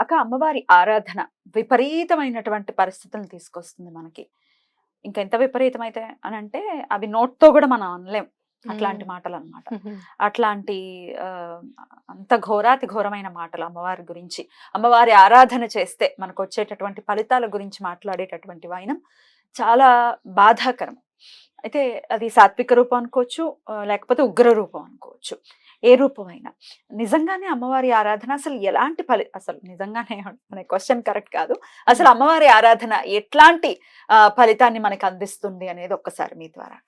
అక్క అమ్మవారి ఆరాధన విపరీతమైనటువంటి పరిస్థితులను తీసుకొస్తుంది మనకి. ఇంకా ఎంత విపరీతమైతే అని అంటే అవి నోట్తో కూడా మనం అనలేం అట్లాంటి మాటలు అన్నమాట అట్లాంటి అంత ఘోరాతి ఘోరమైన మాటలు అమ్మవారి గురించి అమ్మవారి ఆరాధన చేస్తే మనకు వచ్చేటటువంటి ఫలితాల గురించి మాట్లాడేటటువంటి వైనం చాలా బాధాకరం. అయితే అది సాత్విక రూపం అనుకోవచ్చు లేకపోతే ఉగ్ర రూపం అనుకోవచ్చు. ఏ రూపమైనా. నిజంగానే అమ్మవారి ఆరాధన అసలు ఎలాంటి ఫలి అసలు నిజంగానే అనే క్వశ్చన్ కరెక్ట్ కాదు. అసలు అమ్మవారి ఆరాధన ఎట్లాంటి ఫలితాన్ని మనకు అందిస్తుంది అనేది ఒక్కసారి మీ ద్వారా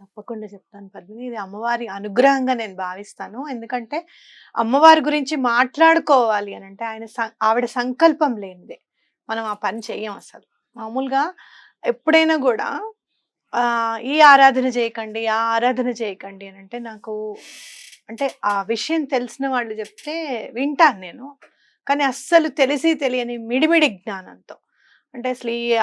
తప్పకుండా చెప్తాను పద్మిని. ఇది అమ్మవారి అనుగ్రహంగా నేను భావిస్తాను. ఎందుకంటే అమ్మవారి గురించి మాట్లాడుకోవాలి అని అంటే ఆయన ఆవిడ సంకల్పం లేనిదే మనం ఆ పని చెయ్యం అసలు. మామూలుగా ఎప్పుడైనా కూడా ఈ ఆరాధన చేయకండి ఆ ఆరాధన చేయకండి అని అంటే నాకు అంటే ఆ విషయం తెలిసిన వాళ్ళు చెప్తే వింటాను నేను. కానీ అస్సలు తెలిసి తెలియని మిడిమిడి జ్ఞానంతో. అంటే అసలు ఈ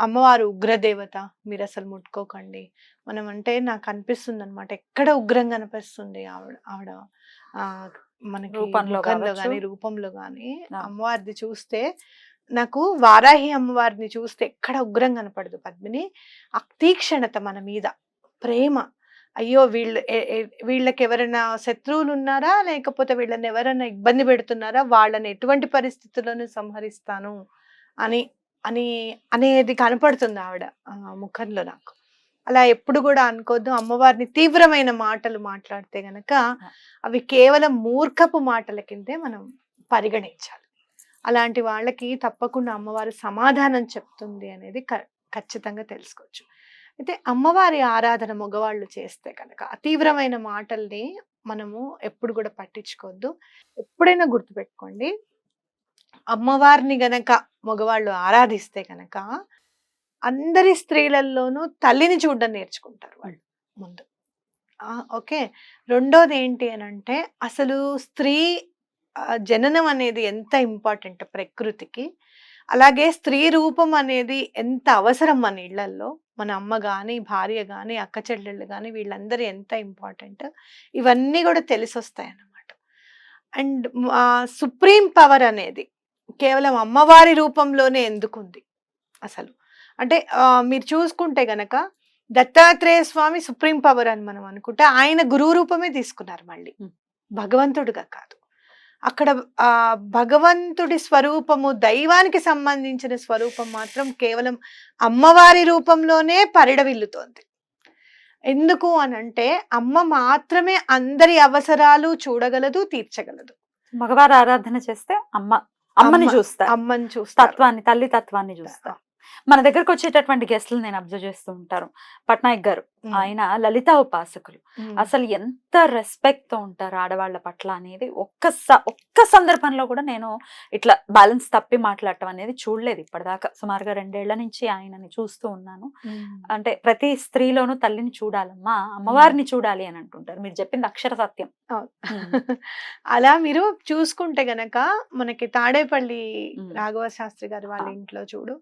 అమ్మవారు ఉగ్రదేవత మీరు అసలు ముట్టుకోకండి. మనం అంటే నాకు అనిపిస్తుంది అనమాట ఎక్కడ ఉగ్రం కనిపిస్తుంది ఆవిడ ఆవిడ ఆ మనకి రూపంలో. గాని రూపంలో ఆ. అమ్మవారిది చూస్తే నాకు వారాహి అమ్మవారిని చూస్తే ఎక్కడ ఉగ్రం కనపడదు. పద్మిని అతీక్షణత మన మీద ప్రేమ. అయ్యో! వీళ్ళు వీళ్ళకి ఎవరైనా శత్రువులు ఉన్నారా లేకపోతే వీళ్ళని ఎవరైనా ఇబ్బంది పెడుతున్నారా? వాళ్ళని ఎటువంటి పరిస్థితుల్లోనూ సంహరిస్తాను అని అని అనేది కనపడుతుంది ఆవిడ ముఖంలో నాకు. అలా ఎప్పుడు కూడా అనుకోద్దు. అమ్మవారిని తీవ్రమైన మాటలు మాట్లాడితే గనక అవి కేవలం మూర్ఖపు మాటల కిందే మనం పరిగణించాలి. అలాంటి వాళ్ళకి తప్పకుండా అమ్మవారు సమాధానం చెప్తుంది అనేది ఖచ్చితంగా తెలుసుకోవచ్చు. అయితే అమ్మవారి ఆరాధన మగవాళ్ళు చేస్తే కనుక తీవ్రమైన మాటల్ని మనము ఎప్పుడు కూడా పట్టించుకోవద్దు. ఎప్పుడైనా గుర్తుపెట్టుకోండి అమ్మవారిని గనక మగవాళ్ళు ఆరాధిస్తే కనుక అందరి స్త్రీలలోనూ తల్లిని చూడడం నేర్చుకుంటారు వాళ్ళు ముందు. ఓకే. రెండోది ఏంటి అని అంటే అసలు స్త్రీ జననం అనేది ఎంత ఇంపార్టెంట్ ప్రకృతికి? అలాగే స్త్రీ రూపం అనేది ఎంత అవసరం మన ఇళ్ళల్లో మన అమ్మ కానీ భార్య కానీ అక్క చెల్లెళ్ళు కానీ వీళ్ళందరూ ఎంత ఇంపార్టెంట్? ఇవన్నీ కూడా తెలిసొస్తాయి అన్నమాట అండ్ సుప్రీం పవర్ అనేది కేవలం అమ్మవారి రూపంలోనే ఎందుకుంది అసలు? అంటే మీరు చూసుకుంటే గనక దత్తాత్రేయ స్వామి సుప్రీం పవర్ అని మనం అనుకుంటే ఆయన గురువు రూపమే తీసుకున్నారు మళ్ళీ. భగవంతుడిగా కాదు. అక్కడ ఆ భగవంతుడి స్వరూపము దైవానికి సంబంధించిన స్వరూపం మాత్రం కేవలం అమ్మవారి రూపంలోనే పరిడవిల్లుతోంది. ఎందుకు అని అంటే అమ్మ మాత్రమే అందరి అవసరాలు చూడగలదు తీర్చగలదు. మగవారు ఆరాధన చేస్తే అమ్మ అమ్మని అమ్మ- చూస్తారు. అమ్మని చూస్తారు. తత్వాన్ని తల్లి తత్వాన్ని చూస్తారు. మన దగ్గరకు వచ్చేటటువంటి గెస్టులు నేను అబ్జర్వ్ చేస్తూ ఉంటారు. పట్నాయక్ గారు ఆయన లలిత ఉపాసకులు. అసలు ఎంత రెస్పెక్ట్తో ఉంటారు ఆడవాళ్ళ పట్ల అనేది ఒక్క ఒక్క సందర్భంలో కూడా నేను ఇట్లా బ్యాలెన్స్ తప్పి మాట్లాడటం అనేది చూడలేదు ఇప్పటిదాకా. సుమారుగా రెండేళ్ళ నుంచి ఆయనని చూస్తూ ఉన్నాను. అంటే ప్రతి స్త్రీలోనూ తల్లిని చూడాలమ్మా అమ్మవారిని చూడాలి అని అంటుంటారు. మీరు చెప్పింది అక్షర సత్యం. అలా మీరు చూసుకుంటే గనక మనకి తాడేపల్లి. రాఘవ శాస్త్రి గారి వాళ్ళ. ఇంట్లో చూడు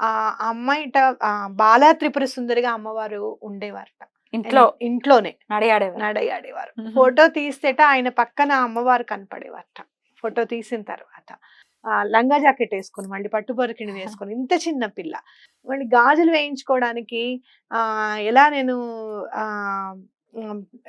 ఆ అమ్మాయిట ఆ, బాలా త్రిపుర సుందరిగా అమ్మవారు ఉండేవారట ఇంట్లో ఇంట్లోనే నడియాడేవారు. నడయాడేవారు. ఫోటో తీస్తేట ఆయన పక్కన అమ్మవారు కనపడేవారట. ఫోటో తీసిన తర్వాత. ఆ లంగా జాకెట్ వేసుకొని మళ్ళీ పట్టు పొరకిని వేసుకొని ఇంత చిన్న పిల్ల. మళ్ళీ గాజులు వేయించుకోవడానికి ఆ ఎలా నేను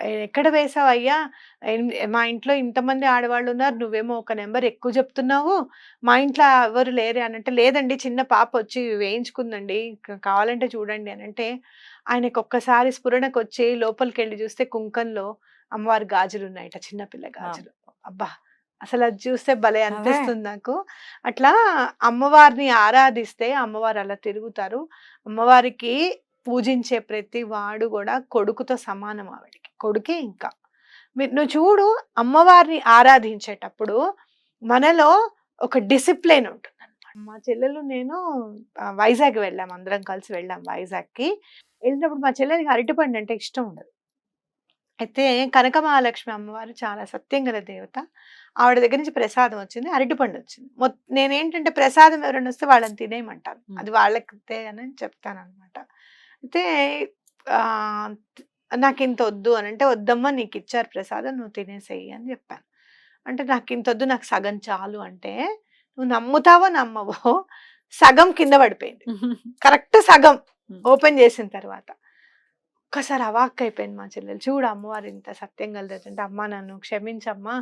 ఎక్కడ వేసావు అయ్యా? ఎనిమి- మా ఇంట్లో ఇంతమంది ఆడవాళ్ళు ఉన్నారు నువ్వేమో ఒక నెంబర్ ఎక్కువ చెప్తున్నావు. మా ఇంట్లో ఎవరు లేరే అని అంటే లేదండి చిన్న పాప వచ్చి వేయించుకుందండి. కావాలంటే చూడండి అని అంటే ఆయనకు ఒక్కసారి స్ఫురణకు వచ్చి లోపలికి వెళ్ళి చూస్తే కుంకంలో అమ్మవారి గాజులు ఉన్నాయట చిన్నపిల్ల గాజులు. అబ్బా! అసలు అది చూస్తే భలే అనిపిస్తుంది నాకు. అట్లా అమ్మవారిని ఆరాధిస్తే అమ్మవారు అలా తిరుగుతారు. అమ్మవారికి పూజించే ప్రతి వాడు కూడా కొడుకుతో సమానం ఆవిడకి. కొడుకే ఇంకా. నువ్వు చూడు అమ్మవారిని ఆరాధించేటప్పుడు మనలో ఒక డిసిప్లిన్ ఉంటుంది మా చెల్లెలు నేను వైజాగ్ వెళ్ళాం. అందరం కలిసి వెళ్ళాం వైజాగ్కి. వెళ్ళినప్పుడు మా చెల్లెలకి అరటిపండు అంటే ఇష్టం ఉండదు. అయితే కనక మహాలక్ష్మి అమ్మవారు చాలా సత్యం గల దేవత. ఆవిడ దగ్గర నుంచి ప్రసాదం వచ్చింది అరటిపండు వచ్చింది. నేనేంటంటే ప్రసాదం ఎవరైనా వస్తే వాళ్ళని తినేయమంటాను. అది వాళ్ళకి అని చెప్తాను అనమాట అయితే నాకు ఇంత వద్దు అని అంటే వద్దమ్మా నీకు ఇచ్చారు ప్రసాదం నువ్వు తినేసేయి అని చెప్పాను. అంటే నాకు ఇంత వద్దు నాకు సగం చాలు అంటే నువ్వు నమ్ముతావో నమ్మవో సగం కింద పడిపోయింది. కరెక్ట్ సగం. ఓపెన్ చేసిన తర్వాత ఒక్కసారి అవాక్ అయిపోయింది మా చెల్లెలు. చూడు అమ్మవారు ఇంత సత్యం కలదు అంటే అమ్మ నన్ను క్షమించమ్మా.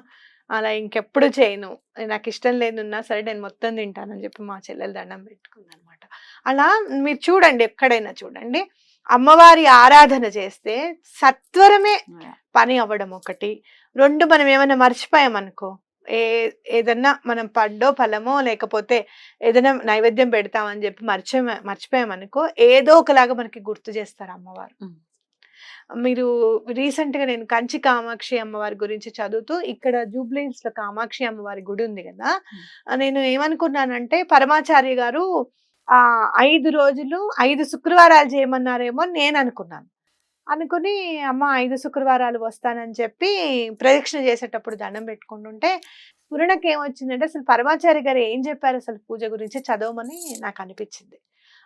అలా ఇంకెప్పుడు చేయను. నాకు ఇష్టం లేదున్నా సరే నేను మొత్తం తింటానని చెప్పి మా చెల్లెలు దండం పెట్టుకుంది అనమాట అలా మీరు చూడండి ఎక్కడైనా చూడండి. అమ్మవారి ఆరాధన చేస్తే సత్వరమే పని అవ్వడం ఒకటి. రెండు మనం ఏమైనా మర్చిపోయామనుకో ఏ ఏదన్నా మనం పండో ఫలమో లేకపోతే ఏదైనా నైవేద్యం పెడతామని చెప్పి మర్చి మర్చిపోయామనుకో ఏదో ఒకలాగా మనకి గుర్తు చేస్తారు అమ్మవారు. మీరు రీసెంట్గా నేను కంచి కామాక్షి అమ్మవారి గురించి చదువుతూ ఇక్కడ జూబ్లీస్లో కామాక్షి అమ్మవారి గుడి ఉంది కదా నేను ఏమనుకున్నానంటే పరమాచార్య గారు ఆ ఐదు రోజులు ఐదు శుక్రవారాలు చేయమన్నారేమో నేను అనుకున్నాను. అనుకుని అమ్మ ఐదు శుక్రవారాలు వస్తానని చెప్పి ప్రదక్షిణ చేసేటప్పుడు దండం పెట్టుకుంటుంటే స్ఫురణకి ఏమొచ్చిందంటే అసలు పరమాచార్య గారు ఏం చెప్పారు అసలు పూజ గురించి చదవమని నాకు అనిపించింది.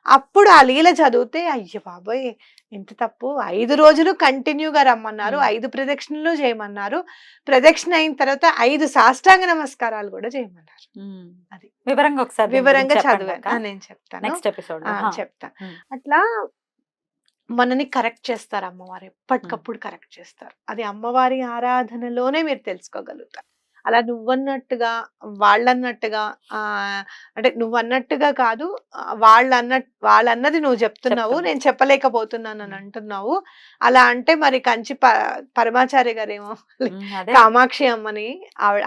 అప్పుడు ఆ లీల చదివితే అయ్య బాబోయ్! ఎంత తప్పు. ఐదు రోజులు కంటిన్యూగా రమ్మన్నారు. మ్మ్. ఐదు ప్రదక్షిణలు చేయమన్నారు. ప్రదక్షిణ అయిన తర్వాత ఐదు సాష్టాంగ నమస్కారాలు కూడా చేయమన్నారు. అది. వివరంగా ఒకసారి వివరంగా చదివాను. నేను చెప్తాను. నెక్స్ట్ ఎపిసోడ్ ఆ, చెప్తా. మ్మ్. అట్లా మనని కరెక్ట్ చేస్తారు అమ్మవారు ఎప్పటికప్పుడు కరెక్ట్ చేస్తారు. అది అమ్మవారి ఆరాధనలోనే మీరు తెలుసుకోగలుగుతారు. అలా నువ్వన్నట్టుగా వాళ్ళన్నట్టుగా ఆ అంటే నువ్వన్నట్టుగా కాదు ఆ, వాళ్ళన్నట్టు వాళ్ళన్నది నువ్వు చెప్తున్నావు చెప్తున్నా. నేను చెప్పలేకపోతున్నాను అని అంటున్నావు. అలా అంటే మరి కంచి ప పరమాచార్య గారేమో కామాక్షి అమ్మని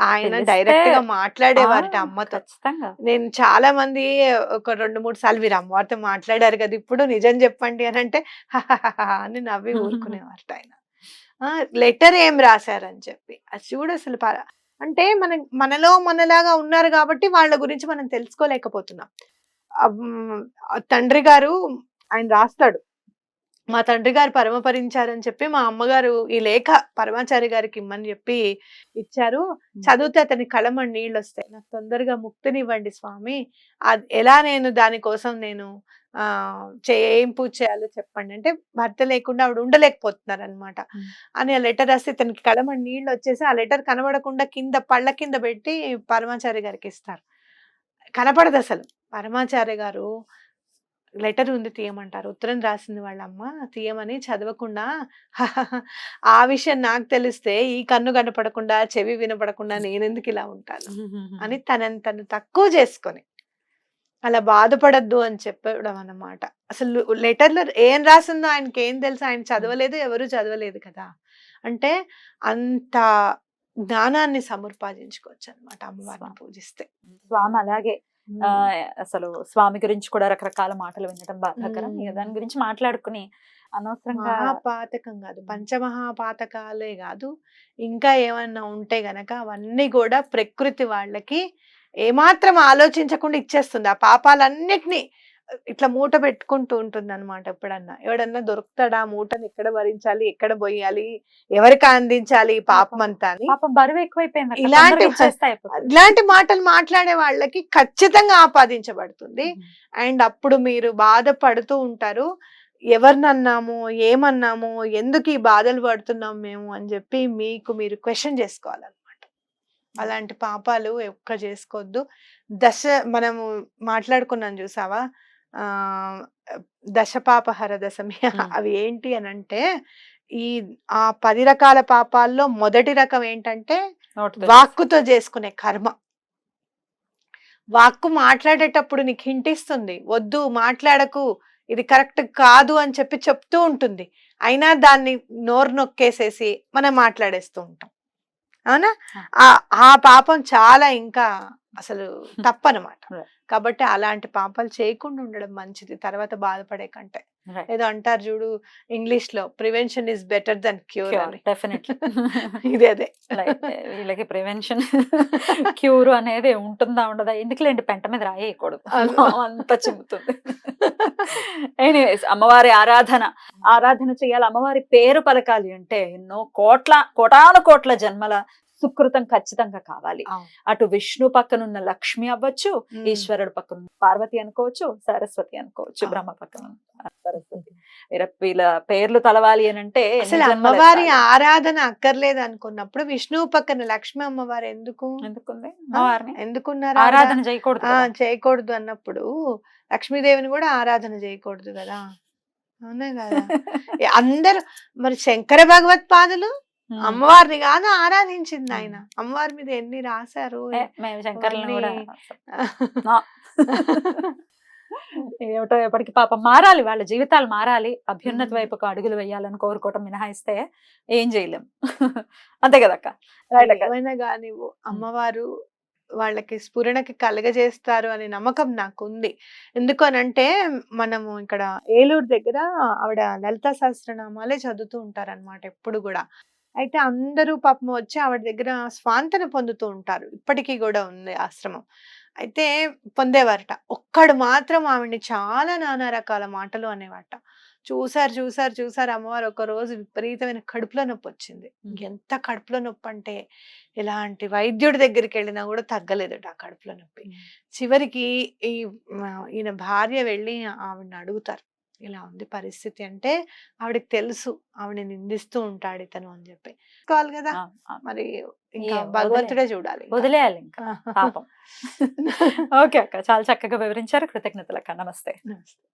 ఆయన డైరెక్ట్గా మాట్లాడేవారట అమ్మతో. నేను చాలా మంది ఒక రెండు మూడు సార్లు వీరు అమ్మవారితో మాట్లాడారు కదా ఇప్పుడు నిజం చెప్పండి అని అంటే అని నవ్వి ఊరుకునేవారట ఆయన. లెటర్ ఏం రాశారని చెప్పి. అది చూడు అసలు పర- అంటే మన మనలో మనలాగా ఉన్నారు కాబట్టి వాళ్ళ గురించి మనం తెలుసుకోలేకపోతున్నాం. తండ్రి గారు ఆయన రాస్తాడు. మా తండ్రి గారు పరమపరించారని చెప్పి మా అమ్మగారు ఈ లేఖ పరమాచారి గారికి ఇమ్మని చెప్పి ఇచ్చారు. చదివితే అతని కళమని నీళ్ళు వస్తాయి నాకు తొందరగా ముక్తినివ్వండి స్వామి. అది ఎలా నేను దానికోసం నేను ఆ చే ఏం పూజ చేయాలో చెప్పండి. అంటే భర్త లేకుండా ఆవిడ ఉండలేకపోతున్నారు అనమాట. అని ఆ లెటర్ రాస్తే తనకి కళమని నీళ్ళు వచ్చేసి ఆ లెటర్ కనబడకుండా కింద పళ్ళ కింద పెట్టి పరమాచార్య గారికి ఇస్తారు. కనపడదు అసలు పరమాచార్య గారు లెటర్ ఉంది తీయమంటారు. ఉత్తరం రాసింది వాళ్ళ అమ్మ తీయమని చదవకుండా ఆ విషయం నాకు తెలిస్తే ఈ కన్ను కనపడకుండా చెవి వినపడకుండా నేనెందుకు ఇలా ఉంటాను? అని తనని తను తక్కువ చేసుకొని అలా బాధపడద్దు అని చెప్పడం అన్నమాట. అసలు లెటర్లో ఏం రాసిందో ఆయనకి ఏం తెలుసు? ఆయన చదవలేదు ఎవరు చదవలేదు కదా? అంటే అంత జ్ఞానాన్ని సముపార్జించుకోవచ్చు అనమాట అమ్మవారిని పూజిస్తే. స్వామి అలాగే. అసలు స్వామి గురించి కూడా రకరకాల మాటలు వినడం బాధాకరం. దాని గురించి మాట్లాడుకుని అనవసరంగా మహాపాతకం కాదు. పంచమహాపాతకాలే కాదు. ఇంకా ఏమన్నా ఉంటే గనక అవన్నీ కూడా ప్రకృతి వాళ్ళకి ఏమాత్రం ఆలోచించకుండా ఇచ్చేస్తుంది. ఆ పాపాలన్నిటినీ ఇట్లా మూట పెట్టుకుంటూ ఉంటుంది అనమాట ఎప్పుడన్నా. ఎవడన్నా దొరుకుతాడా? మూటని ఎక్కడ భరించాలి? ఎక్కడ పోయాలి ఎవరికి అందించాలి? పాపం. అంతా అని. బరువు ఎక్కువైపోయింది. ఇలాంటి. ఇలాంటి మాటలు మాట్లాడే వాళ్ళకి ఖచ్చితంగా ఆపాదించబడుతుంది. అండ్ అప్పుడు మీరు బాధపడుతూ ఉంటారు. ఎవరినన్నాము? ఏమన్నాము? ఎందుకు ఈ బాధలు పడుతున్నాం మేము? అని చెప్పి మీకు మీరు క్వశ్చన్ చేసుకోవాలన్నమాట. అలాంటి పాపాలు ఒక్క చేసుకోవద్దు. దశ మనము మాట్లాడుకున్నాం చూసావా? దశపాపహర దశమి. అవి ఏంటి అని అంటే ఈ ఆ పది రకాల పాపాల్లో మొదటి రకం ఏంటంటే వాక్కుతో చేసుకునే కర్మ. వాక్కు మాట్లాడేటప్పుడు నీకు హింటిస్తుంది వద్దు మాట్లాడకు ఇది కరెక్ట్ కాదు అని చెప్పి చెప్తూ ఉంటుంది. అయినా దాన్ని నోరు నొక్కేసేసి మనం మాట్లాడేస్తూ ఉంటాం. అవునా? ఆ పాపం చాలా ఇంకా అసలు తప్పనమాట. కాబట్టి అలాంటి పాపాలు చేయకుండా ఉండడం మంచిది. తర్వాత బాధపడే కంటే. ఏదో అంటారు చూడు ఇంగ్లీష్లో prevention is better than cure definitely. ఇది అదే. వీళ్ళకి ప్రివెన్షన్ క్యూర్ అనేది ఉంటుందా ఉండదా? ఎందుకులేండి పెంట మీద రాయేయకూడదు. అవును. అంత చిమ్ముతుంది ఎనీవేస్ అమ్మవారి ఆరాధన. ఆరాధన చేయాలి. అమ్మవారి పేరు పలకాలి అంటే ఎన్నో కోట్ల కోటాను కోట్ల జన్మల సుకృతం ఖచ్చితంగా కావాలి. అటు విష్ణు పక్కనున్న లక్ష్మి అవ్వచ్చు. ఈశ్వరుడు పక్కన పార్వతి అనుకోవచ్చు సరస్వతి అనుకోవచ్చు. బ్రహ్మ పక్కన ఉన్న సరస్వతి వీళ్ళ పేర్లు తలవాలి అని అంటే అసలు అమ్మవారి? ఆరాధన అక్కర్లేదు అనుకున్నప్పుడు విష్ణువు పక్కన లక్ష్మి అమ్మవారు ఎందుకు ఎందుకుంది ఎందుకున్నారు? ఆరాధన చేయకూడదు. చేయకూడదు అన్నప్పుడు లక్ష్మీదేవిని కూడా ఆరాధన చేయకూడదు కదా అవునా కదా అందరూ మరి శంకర భగవత్ పాదులు. అమ్మవారిని కాదు ఆరాధించింది ఆయన. అమ్మవారి మీద ఎన్ని రాశారు మేము శంకర్లను. ఏమిటో ఎప్పటికి పాపం మారాలి వాళ్ళ జీవితాలు మారాలి అభ్యున్నత. వైపుకు అడుగులు వేయాలని కోరుకోవటం మినహాయిస్తే ఏం చేయలేం. అంతే కదక్క. ఏమైనా కానీ అమ్మవారు వాళ్ళకి స్ఫురణకి కలగజేస్తారు అనే నమ్మకం నాకు ఉంది ఎందుకు అనంటే మనము ఇక్కడ ఏలూరు దగ్గర ఆవిడ లలిత సహస్రనామాలే చదువుతూ ఉంటారన్నమాట ఎప్పుడు కూడా. అయితే అందరూ పాపం వచ్చి ఆవిడ దగ్గర స్వాంతన పొందుతూ ఉంటారు. ఇప్పటికీ కూడా ఉంది ఆశ్రమం. అయితే పొందేవారట. ఒక్కడు మాత్రం ఆవిడ్ని చాలా నానా రకాల మాటలు అనేవాట. చూసారు చూసారు చూసారు అమ్మవారు. ఒక రోజు విపరీతమైన కడుపులో నొప్పి వచ్చింది. ఎంత కడుపులో నొప్పి అంటే ఇలాంటి వైద్యుడి దగ్గరికి వెళ్ళినా కూడా తగ్గలేదట ఆ కడుపులో నొప్పి. చివరికి ఈ ఈయన భార్య వెళ్ళి ఆవిడని అడుగుతారు. ఇలా ఉంది పరిస్థితి అంటే ఆవిడకి తెలుసు ఆవిడ నిందిస్తూ ఉంటాడు ఇతను అని చెప్పి. కావాలి కదా. మరి ఇంకా భగవంతుడే చూడాలి. వదిలేయాలి ఇంకా పాపం. ఓకే అక్క చాలా చక్కగా వివరించారు. కృతజ్ఞతలు అక్క. నమస్తే. నమస్తే.